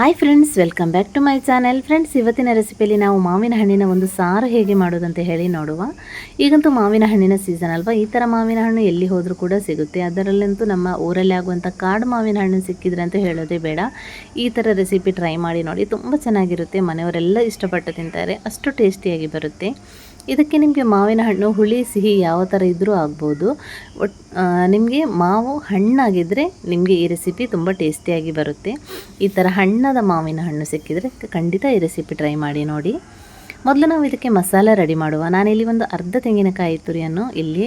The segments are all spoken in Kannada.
Hi friends welcome back to my channel friends ಇವತ್ತಿನ ರೆಸಿಪಿಯಲ್ಲಿ ನಾವು ಮಾವಿನ ಹಣ್ಣಿನ ಒಂದು ಸಾರು ಹೇಗೆ ಮಾಡೋದಂತ ಹೇಳಿ ನೋಡುವ. ಈಗಂತೂ ಮಾವಿನ ಹಣ್ಣಿನ ಸೀಸನ್ ಅಲ್ವಾ? ಈ ಥರ ಮಾವಿನ ಹಣ್ಣು ಎಲ್ಲಿ ಹೋದರೂ ಕೂಡ ಸಿಗುತ್ತೆ. ಅದರಲ್ಲಂತೂ ನಮ್ಮ ಊರಲ್ಲಿ ಆಗುವಂಥ ಕಾಡು ಮಾವಿನ ಹಣ್ಣು ಸಿಕ್ಕಿದ್ರೆ ಅಂತ ಹೇಳೋದೇ ಬೇಡ. ಈ ಥರ ರೆಸಿಪಿ ಟ್ರೈ ಮಾಡಿ ನೋಡಿ. ತುಂಬ ಚೆನ್ನಾಗಿರುತ್ತೆ. ಮನೆಯವರೆಲ್ಲ ಇಷ್ಟಪಟ್ಟು ತಿಂತಾರೆ. ಅಷ್ಟು ಟೇಸ್ಟಿಯಾಗಿ ಬರುತ್ತೆ. ಇದಕ್ಕೆ ನಿಮಗೆ ಮಾವಿನ ಹಣ್ಣು, ಹುಳಿ, ಸಿಹಿ ಯಾವ ಥರ ಇದ್ದರೂ ಆಗ್ಬೋದು. ಒಟ್ ನಿಮಗೆ ಮಾವು ಹಣ್ಣಾಗಿದ್ದರೆ ನಿಮಗೆ ಈ ರೆಸಿಪಿ ತುಂಬ ಟೇಸ್ಟಿಯಾಗಿ ಬರುತ್ತೆ. ಈ ಥರ ಹಣ್ಣದ ಮಾವಿನ ಹಣ್ಣು ಸಿಕ್ಕಿದರೆ ಖಂಡಿತ ಈ ರೆಸಿಪಿ ಟ್ರೈ ಮಾಡಿ ನೋಡಿ. ಮೊದಲು ನಾವು ಇದಕ್ಕೆ ಮಸಾಲೆ ರೆಡಿ ಮಾಡುವ. ನಾನಿಲ್ಲಿ ಒಂದು ಅರ್ಧ ತೆಂಗಿನಕಾಯಿ ತುರಿಯನ್ನು ಇಲ್ಲಿ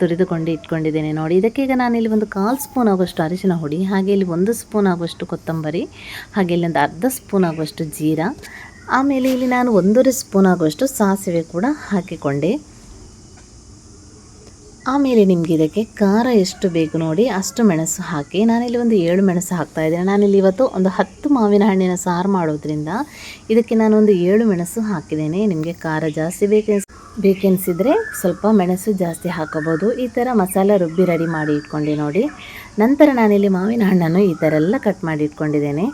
ತುರಿದುಕೊಂಡು ಇಟ್ಕೊಂಡಿದ್ದೇನೆ ನೋಡಿ. ಇದಕ್ಕೆ ಈಗ ನಾನಿಲ್ಲಿ ಒಂದು ಕಾಲು ಸ್ಪೂನ್ ಆಗುವಷ್ಟು ಅರಿಶಿನ ಹುಡಿ, ಹಾಗೆ ಇಲ್ಲಿ ಒಂದು ಸ್ಪೂನ್ ಆಗುವಷ್ಟು ಕೊತ್ತಂಬರಿ, ಹಾಗೆ ಇಲ್ಲಿ ಒಂದು ಅರ್ಧ ಸ್ಪೂನ್ ಆಗುವಷ್ಟು ಜೀರಾ ಆಮೇಲೆ ಇಲ್ಲಿ ನಾನು ಒಂದೂವರೆ ಸ್ಪೂನ್ ಆಗುವಷ್ಟು ಸಾಸಿವೆ ಕೂಡ ಹಾಕಿಕೊಂಡೆ. ಆಮೇಲೆ ನಿಮಗೆ ಇದಕ್ಕೆ ಖಾರ ಎಷ್ಟು ಬೇಕು ನೋಡಿ ಅಷ್ಟು ಮೆಣಸು ಹಾಕಿ. ನಾನಿಲ್ಲಿ ಒಂದು ಏಳು ಮೆಣಸು ಹಾಕ್ತಾ ಇದ್ದೇನೆ. ನಾನಿಲ್ಲಿ ಇವತ್ತು ಒಂದು ಹತ್ತು ಮಾವಿನ ಹಣ್ಣಿನ ಸಾರು ಮಾಡೋದ್ರಿಂದ ಇದಕ್ಕೆ ನಾನು ಒಂದು ಏಳು ಮೆಣಸು ಹಾಕಿದ್ದೇನೆ. ನಿಮಗೆ ಖಾರ ಜಾಸ್ತಿ ಬೇಕೆ ಬೇಕೆನಿಸಿದರೆ ಸ್ವಲ್ಪ ಮೆಣಸು ಜಾಸ್ತಿ ಹಾಕೋಬೋದು ಈ ಥರ ಮಸಾಲ ರುಬ್ಬಿ ರೆಡಿ ಮಾಡಿ ಇಟ್ಕೊಂಡೆ ನೋಡಿ. ನಂತರ ನಾನಿಲ್ಲಿ ಮಾವಿನ ಹಣ್ಣನ್ನು ಈ ಥರ ಎಲ್ಲ ಕಟ್ ಮಾಡಿ ಇಟ್ಕೊಂಡಿದ್ದೇನೆ.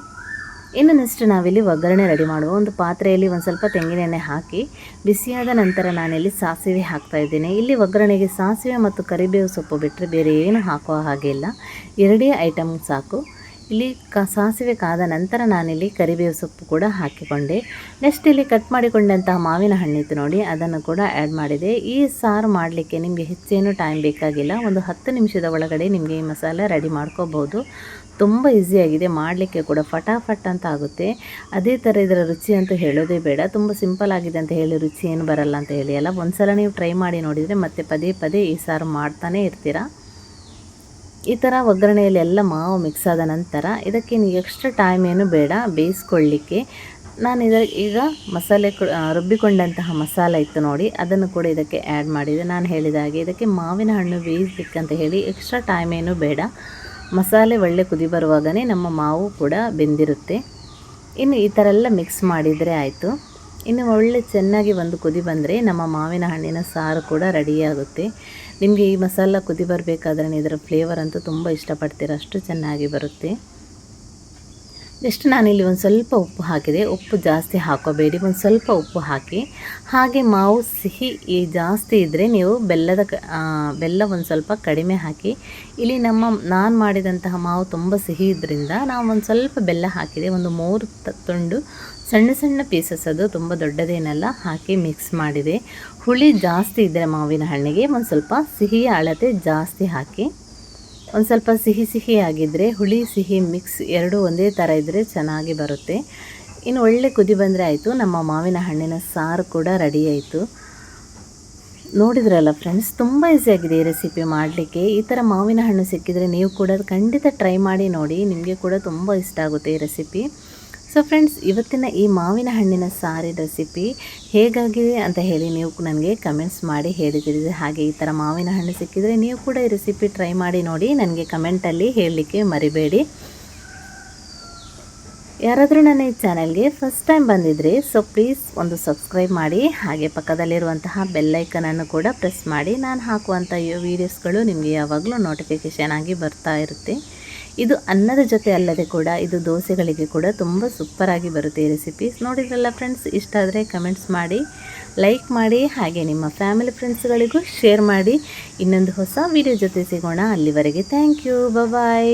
ಇನ್ನು ನೆಕ್ಸ್ಟ್ ನಾವಿಲ್ಲಿ ಒಗ್ಗರಣೆ ರೆಡಿ ಮಾಡುವ ಒಂದು ಪಾತ್ರೆಯಲ್ಲಿ ಒಂದು ಸ್ವಲ್ಪ ತೆಂಗಿನ ಎಣ್ಣೆ ಹಾಕಿ, ಬಿಸಿಯಾದ ನಂತರ ನಾನಿಲ್ಲಿ ಸಾಸಿವೆ ಹಾಕ್ತಾ ಇದ್ದೇನೆ. ಇಲ್ಲಿ ಒಗ್ಗರಣೆಗೆ ಸಾಸಿವೆ ಮತ್ತು ಕರಿಬೇವು ಸೊಪ್ಪು ಬಿಟ್ಟರೆ ಬೇರೆ ಏನು ಹಾಗೆ ಇಲ್ಲ. ಎರಡೇ ಐಟಮ್ ಸಾಕು. ಇಲ್ಲಿ ಕ ಸಾಸಿವೆ ಕಾದ ನಂತರ ನಾನಿಲ್ಲಿ ಕರಿಬೇವು ಸೊಪ್ಪು ಕೂಡ ಹಾಕಿಕೊಂಡೆ. ನೆಕ್ಸ್ಟ್ ಇಲ್ಲಿ ಕಟ್ ಮಾಡಿಕೊಂಡಂತಹ ಮಾವಿನ ಹಣ್ಣಿತ್ತು ನೋಡಿ, ಅದನ್ನು ಕೂಡ ಆ್ಯಡ್ ಮಾಡಿದೆ. ಈ ಸಾರು ಮಾಡಲಿಕ್ಕೆ ನಿಮಗೆ ಹೆಚ್ಚೇನು ಟೈಮ್ ಬೇಕಾಗಿಲ್ಲ. ಒಂದು ಹತ್ತು ನಿಮಿಷದ ಒಳಗಡೆ ನಿಮಗೆ ಈ ಮಸಾಲೆ ರೆಡಿ ಮಾಡ್ಕೋಬೋದು. ತುಂಬ ಈಸಿಯಾಗಿದೆ ಮಾಡಲಿಕ್ಕೆ ಕೂಡ ಫಟಾಫಟ್ ಅಂತ ಆಗುತ್ತೆ. ಅದೇ ಥರ ಇದರ ರುಚಿ ಅಂತ ಹೇಳೋದೇ ಬೇಡ. ತುಂಬ ಸಿಂಪಲ್ ಆಗಿದೆ ಅಂತ ಹೇಳಿ ರುಚಿ ಏನು ಬರಲ್ಲ ಅಂತ ಹೇಳಿ ಅಲ್ಲ ಒಂದು ಸಲ ನೀವು ಟ್ರೈ ಮಾಡಿ ನೋಡಿದರೆ ಮತ್ತೆ ಪದೇ ಪದೇ ಈ ಸಾರು ಮಾಡ್ತಾನೇ ಇರ್ತೀರಾ. ಈ ಥರ ಒಗ್ಗರಣೆಯಲ್ಲಿ ಎಲ್ಲ ಮಾವು ಮಿಕ್ಸ್ ಆದ ನಂತರ ಇದಕ್ಕೆ ನೀವು ಎಕ್ಸ್ಟ್ರಾ ಟೈಮ್ ಏನು ಬೇಡ, ಬೇಯಿಸ್ಕೊಳ್ಳಿಕ್ಕೆ. ನಾನು ಇದರ ಈಗ ಮಸಾಲೆ ರುಬ್ಬಿಕೊಂಡಂತಹ ಮಸಾಲೆ ಇತ್ತು ನೋಡಿ, ಅದನ್ನು ಕೂಡ ಇದಕ್ಕೆ ಆ್ಯಡ್ ಮಾಡಿದೆ. ನಾನು ಹೇಳಿದ ಹಾಗೆ ಇದಕ್ಕೆ ಮಾವಿನ ಹಣ್ಣು ಬೇಯಿಸ್ಲಿಕ್ಕಂತ ಹೇಳಿ ಎಕ್ಸ್ಟ್ರಾ ಟೈಮ್ ಏನು ಬೇಡ. ಮಸಾಲೆ ಒಳ್ಳೆ ಕುದಿ ಬರುವಾಗನೇ ನಮ್ಮ ಮಾವು ಕೂಡ ಬೆಂದಿರುತ್ತೆ. ಇನ್ನು ಈ ಥರ ಎಲ್ಲ ಮಿಕ್ಸ್ ಮಾಡಿದರೆ ಆಯಿತು. ಇನ್ನು ಒಳ್ಳೆ ಚೆನ್ನಾಗಿ ಒಂದು ಕುದಿ ಬಂದರೆ ನಮ್ಮ ಮಾವಿನ ಹಣ್ಣಿನ ಸಾರು ಕೂಡ ರೆಡಿಯಾಗುತ್ತೆ ನಿಮಗೆ ಈ ಮಸಾಲ ಕುದಿ ಬರಬೇಕಾದ್ರೆ ಇದರ ಫ್ಲೇವರ್ ಅಂತೂ ತುಂಬ ಇಷ್ಟಪಡ್ತೀರ. ಅಷ್ಟು ಚೆನ್ನಾಗಿ ಬರುತ್ತೆ. ನೆಕ್ಸ್ಟ್ ನಾನಿಲ್ಲಿ ಒಂದು ಸ್ವಲ್ಪ ಉಪ್ಪು ಹಾಕಿದೆ. ಉಪ್ಪು ಜಾಸ್ತಿ ಹಾಕೋಬೇಡಿ. ಒಂದು ಸ್ವಲ್ಪ ಉಪ್ಪು ಹಾಕಿ, ಹಾಗೆ ಮಾವು ಸಿಹಿ ಜಾಸ್ತಿ ಇದ್ದರೆ ನೀವು ಬೆಲ್ಲದ ಬೆಲ್ಲ ಒಂದು ಸ್ವಲ್ಪ ಕಡಿಮೆ ಹಾಕಿ, ಇಲ್ಲಿ ನಮ್ಮ ನಾನು ಮಾಡಿದಂತಹ ಮಾವು ತುಂಬ ಸಿಹಿ ಇದ್ದರಿಂದ ನಾವು ಒಂದು ಸ್ವಲ್ಪ ಬೆಲ್ಲ ಹಾಕಿದೆ. ಒಂದು ಮೂರು ತುಂಡು ಸಣ್ಣ ಸಣ್ಣ ಪೀಸಸ್ ಅದು ತುಂಬ ದೊಡ್ಡದೇನೆಲ್ಲ, ಹಾಕಿ ಮಿಕ್ಸ್ ಮಾಡಿದೆ. ಹುಳಿ ಜಾಸ್ತಿ ಇದ್ದರೆ ಮಾವಿನ ಹಣ್ಣಿಗೆ ಒಂದು ಸ್ವಲ್ಪ ಸಿಹಿಯ ಅಳತೆ ಜಾಸ್ತಿ ಹಾಕಿ ಒಂದು ಸ್ವಲ್ಪ ಸಿಹಿ ಸಿಹಿ ಆಗಿದ್ದರೆ ಹುಳಿ, ಸಿಹಿ, ಮಿಕ್ಸ್ ಎರಡೂ ಒಂದೇ ಥರ ಇದ್ದರೆ ಚೆನ್ನಾಗಿ ಬರುತ್ತೆ. ಇನ್ನು ಒಳ್ಳೆ ಕುದಿ ಬಂದರೆ ಆಯಿತು. ನಮ್ಮ ಮಾವಿನ ಹಣ್ಣಿನ ಸಾರು ಕೂಡ ರೆಡಿ ಆಯಿತು. ನೋಡಿದ್ರಲ್ಲ ಫ್ರೆಂಡ್ಸ್ ತುಂಬ ಈಸಿಯಾಗಿದೆ ಈ ರೆಸಿಪಿ ಮಾಡಲಿಕ್ಕೆ. ಈ ಥರ ಮಾವಿನ ಹಣ್ಣು ಸಿಕ್ಕಿದರೆ ನೀವು ಕೂಡ ಖಂಡಿತ ಟ್ರೈ ಮಾಡಿ ನೋಡಿ. ನಿಮಗೆ ಕೂಡ ತುಂಬ ಇಷ್ಟ ಆಗುತ್ತೆ ಈ ರೆಸಿಪಿ ಸೊ ಫ್ರೆಂಡ್ಸ್ ಇವತ್ತಿನ ಈ ಮಾವಿನ ಹಣ್ಣಿನ ಸಾರಿ ರೆಸಿಪಿ ಹೇಗಾಗಿದೆ ಅಂತ ಹೇಳಿ ನೀವು ನನಗೆ ಕಮೆಂಟ್ಸ್ ಮಾಡಿ ಹೇಳಿದಿರಿ ಹಾಗೆ ಈ ಥರ ಮಾವಿನ ಹಣ್ಣು ಸಿಕ್ಕಿದರೆ ನೀವು ಕೂಡ ಈ ರೆಸಿಪಿ ಟ್ರೈ ಮಾಡಿ ನೋಡಿ, ನನಗೆ ಕಮೆಂಟಲ್ಲಿ ಹೇಳಲಿಕ್ಕೆ ಮರಿಬೇಡಿ. ಯಾರಾದರೂ ನನ್ನ ಈ ಚಾನಲ್ಗೆ ಫಸ್ಟ್ ಟೈಮ್ ಬಂದಿದ್ರಿ ಸೊ ಪ್ಲೀಸ್ ಒಂದು ಸಬ್ಸ್ಕ್ರೈಬ್ ಮಾಡಿ, ಹಾಗೆ ಪಕ್ಕದಲ್ಲಿರುವಂತಹ ಬೆಲ್ಲೈಕನನ್ನು ಕೂಡ ಪ್ರೆಸ್ ಮಾಡಿ. ನಾನು ಹಾಕುವಂಥ ವೀಡಿಯೋಸ್ಗಳು ನಿಮಗೆ ಯಾವಾಗಲೂ ನೋಟಿಫಿಕೇಷನ್ ಆಗಿ ಬರ್ತಾ ಇರುತ್ತೆ. ಇದು ಅನ್ನದ ಜೊತೆ ಅಲ್ಲದೆ ಕೂಡ ಇದು ದೋಸೆಗಳಿಗೆ ಕೂಡ ತುಂಬ ಸೂಪರಾಗಿ ಬರುತ್ತೆ ಈ ರೆಸಿಪೀಸ್ ನೋಡಿದ್ರಲ್ಲ ಫ್ರೆಂಡ್ಸ್ ಇಷ್ಟ ಆದರೆ ಕಮೆಂಟ್ಸ್ ಮಾಡಿ ಲೈಕ್ ಮಾಡಿ, ಹಾಗೆ ನಿಮ್ಮ ಫ್ಯಾಮಿಲಿ ಫ್ರೆಂಡ್ಸ್ಗಳಿಗೂ ಶೇರ್ ಮಾಡಿ. ಇನ್ನೊಂದು ಹೊಸ ವಿಡಿಯೋ ಜೊತೆ ಸಿಗೋಣ. ಅಲ್ಲಿವರೆಗೆ ಥ್ಯಾಂಕ್ ಯು ಬಾಯ್